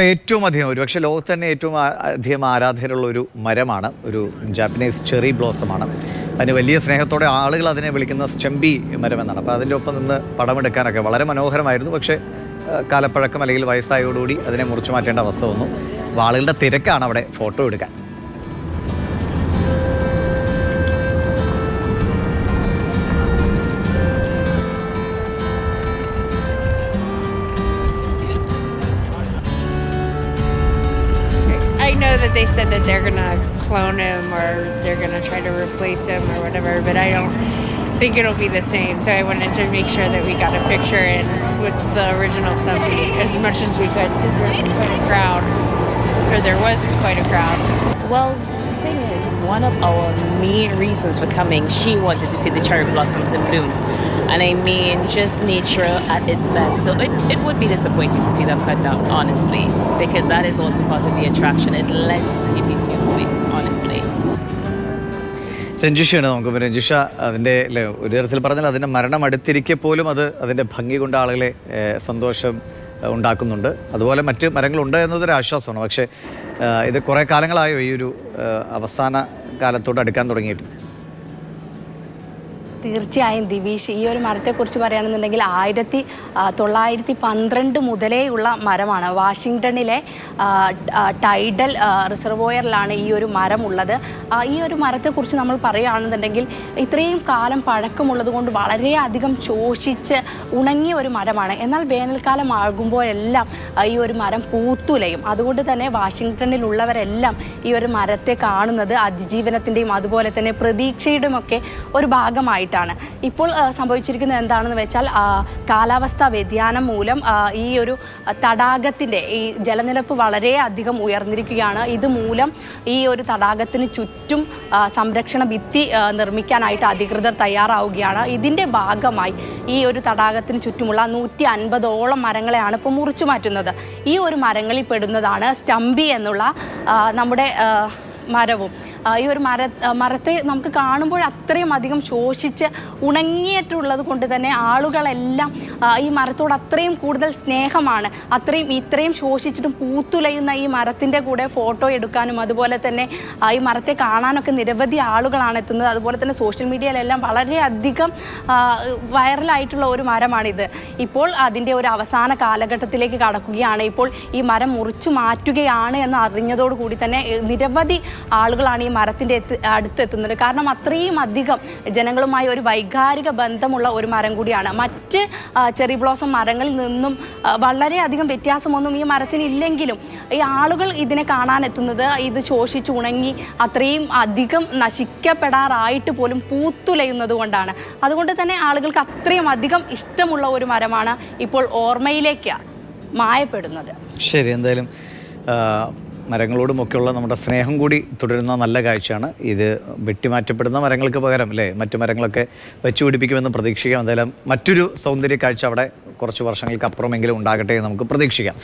ഏറ്റവും അധികം ഒരുപക്ഷെ ലോകത്ത് തന്നെ ഏറ്റവും അധികം ആരാധകരുള്ള ഒരു മരമാണ്. ഒരു ജാപ്പനീസ് ചെറി ബ്ലോസമാണ് അതിന് വലിയ സ്നേഹത്തോടെ ആളുകൾ അതിനെ വിളിക്കുന്ന സ്റ്റെമ്പി മരം എന്നാണ് അപ്പോൾ അതിന്റെ ഒപ്പം നിന്ന് പടമെടുക്കാനൊക്കെ വളരെ മനോഹരമായിരുന്നു. പക്ഷേ കാലപ്പഴക്കം അല്ലെങ്കിൽ വയസ്സായോടുകൂടി അതിനെ മുറിച്ചു മാറ്റേണ്ട അവസ്ഥ വന്നു. അപ്പോൾ ആളുകളുടെ തിരക്കാണ് അവിടെ ഫോട്ടോ എടുക്കാൻ. Know that they said that they're gonna clone him or they're gonna try to replace him or whatever, but I don't think it'll be the same. So I wanted to make sure that we got a picture in with the original Stumpy as much as we could because there's quite a crowd, or there was quite a crowd. Well, thing is, one of our main reasons for coming, she wanted to see the cherry blossoms in bloom. And I mean, just nature at its best. So it, it would be disappointing to see them cut down, honestly, because that is also part of the attraction. It lends to the beauty of place, honestly. രഞ്ജിഷയാണ് നമുക്ക് രഞ്ജിഷ അതിന്റെ ഒരു തരത്തിൽ പറഞ്ഞാൽ അതിന്റെ മരണം അടുത്തിരിക്കെ പോലും അത് അതിന്റെ ഭംഗി കൊണ്ട് ആളുകളെ സന്തോഷം ഉണ്ടാക്കുന്നുണ്ട്. അതുപോലെ മറ്റ് മരങ്ങളുണ്ട് എന്നതൊരു ആശ്വാസമാണ്. പക്ഷേ ഇത് കുറേ കാലങ്ങളായോ ഈ ഒരു അവസാന കാലത്തോട് അടുക്കാൻ തുടങ്ങിയിട്ട് തീർച്ചയായും ദിവീഷ് ഈ ഒരു മരത്തെക്കുറിച്ച് പറയുകയാണെന്നുണ്ടെങ്കിൽ ആയിരത്തി തൊള്ളായിരത്തി പന്ത്രണ്ട് മുതലേ ഉള്ള മരമാണ് വാഷിങ്ടണിലെ ടൈഡൽ റിസർവോയറിലാണ് ഈ ഒരു മരം ഉള്ളത് ഈ ഒരു മരത്തെക്കുറിച്ച് നമ്മൾ പറയുകയാണെന്നുണ്ടെങ്കിൽ ഇത്രയും കാലം പഴക്കമുള്ളത് കൊണ്ട് വളരെയധികം ശോഷിച്ച് ഉണങ്ങിയ ഒരു മരമാണ്. എന്നാൽ വേനൽക്കാലം ആകുമ്പോഴെല്ലാം ഈ ഒരു മരം പൂത്തുലയും. അതുകൊണ്ട് തന്നെ വാഷിങ്ടണിലുള്ളവരെല്ലാം ഈ ഒരു മരത്തെ കാണുന്നത് അതിജീവനത്തിന്റെയും അതുപോലെ തന്നെ പ്രതീക്ഷയുടെയും ഒക്കെ ഒരു ഭാഗമായിട്ടാണ്. ഇപ്പോൾ ആ, സംഭവിച്ചിരിക്കുന്നത് എന്താണെന്ന് വെച്ചാൽ കാലാവസ്ഥാ വ്യതിയാനം മൂലം ഈ ഒരു തടാകത്തിന്റെ ഈ ജലനിരപ്പ് വളരെ അധികം ഉയർന്നിരിക്കുകയാണ്. ഇതുമൂലം ഈ ഒരു തടാകത്തിന് ചുറ്റും സംരക്ഷണ ഭിത്തി നിർമ്മിക്കാനായിട്ട് അധികൃതർ തയ്യാറാവുകയാണ്. ഇതിന്റെ ഭാഗമായി ഈ ഒരു തടാകത്തിന് ചുറ്റുമുള്ള നൂറ്റി അൻപതോളം മരങ്ങളെയാണ് ഇപ്പോൾ മുറിച്ചു മാറ്റുന്നത്. ഈ ഒരു മരങ്ങളിൽ പെടുന്നതാണ് സ്റ്റംബി എന്നുള്ള നമ്മുടെ മരവും. ഈ ഒരു മര മരത്തെ നമുക്ക് കാണുമ്പോൾ അത്രയും അധികം ശോഷിച്ച് ഉണങ്ങിയിട്ടുള്ളത് കൊണ്ട് തന്നെ ആളുകളെല്ലാം ഈ മരത്തോട് അത്രയും കൂടുതൽ സ്നേഹമാണ്. അത്രയും ഇത്രയും ശോഷിച്ചിട്ടും പൂത്തുലയുന്ന ഈ മരത്തിന്റെ കൂടെ ഫോട്ടോ എടുക്കാനും അതുപോലെ തന്നെ ഈ മരത്തെ കാണാനൊക്കെ നിരവധി ആളുകളാണ് എത്തുന്നത്. അതുപോലെ തന്നെ സോഷ്യൽ മീഡിയയിലെല്ലാം വളരെയധികം വൈറലായിട്ടുള്ള ഒരു മരമാണിത്. ഇപ്പോൾ അതിന്റെ ഒരു അവസാന കാലഘട്ടത്തിലേക്ക് കടക്കുകയാണ്. ഇപ്പോൾ ഈ മരം മുറിച്ചു മാറ്റുകയാണ് എന്ന് അറിഞ്ഞതോടുകൂടി തന്നെ നിരവധി ആളുകളാണ് മരത്തിന്റെ എത്തി അടുത്തെത്തുന്നത് കാരണം അത്രയും അധികം ജനങ്ങളുമായി ഒരു വൈകാരിക ബന്ധമുള്ള ഒരു മരം കൂടിയാണ്. മറ്റ് ചെറി ബ്ലോസം മരങ്ങളിൽ നിന്നും വളരെയധികം വ്യത്യാസമൊന്നും ഈ മരത്തിന് ഇല്ലെങ്കിലും ഈ ആളുകൾ ഇതിനെ കാണാനെത്തുന്നത് ഇത് ശോഷിച്ച് ഉണങ്ങി അത്രയും അധികം നശിക്കപ്പെടാറായിട്ട് പോലും പൂത്തുലയുന്നത് കൊണ്ടാണ്. അതുകൊണ്ട് തന്നെ ആളുകൾക്ക് അത്രയും അധികം ഇഷ്ടമുള്ള ഒരു മരമാണ് ഇപ്പോൾ ഓർമ്മയിലേക്ക് മായപ്പെടുന്നത്. ശരി എന്തായാലും മരങ്ങളോടുമൊക്കെയുള്ള നമ്മുടെ സ്നേഹം കൂടി തുടരുന്ന നല്ല കാഴ്ചയാണ്. ഇത് വെട്ടിമാറ്റപ്പെടുന്ന മരങ്ങൾക്ക് പകരം അല്ലേ? മറ്റു മരങ്ങളൊക്കെ വെച്ച് പിടിപ്പിക്കുമെന്ന് പ്രതീക്ഷിക്കാം. എന്തായാലും മറ്റൊരു സൗന്ദര്യ കാഴ്ച അവിടെ കുറച്ച് വർഷങ്ങൾക്ക് അപ്പുറമെങ്കിലും ഉണ്ടാകട്ടെ എന്ന് നമുക്ക് പ്രതീക്ഷിക്കാം.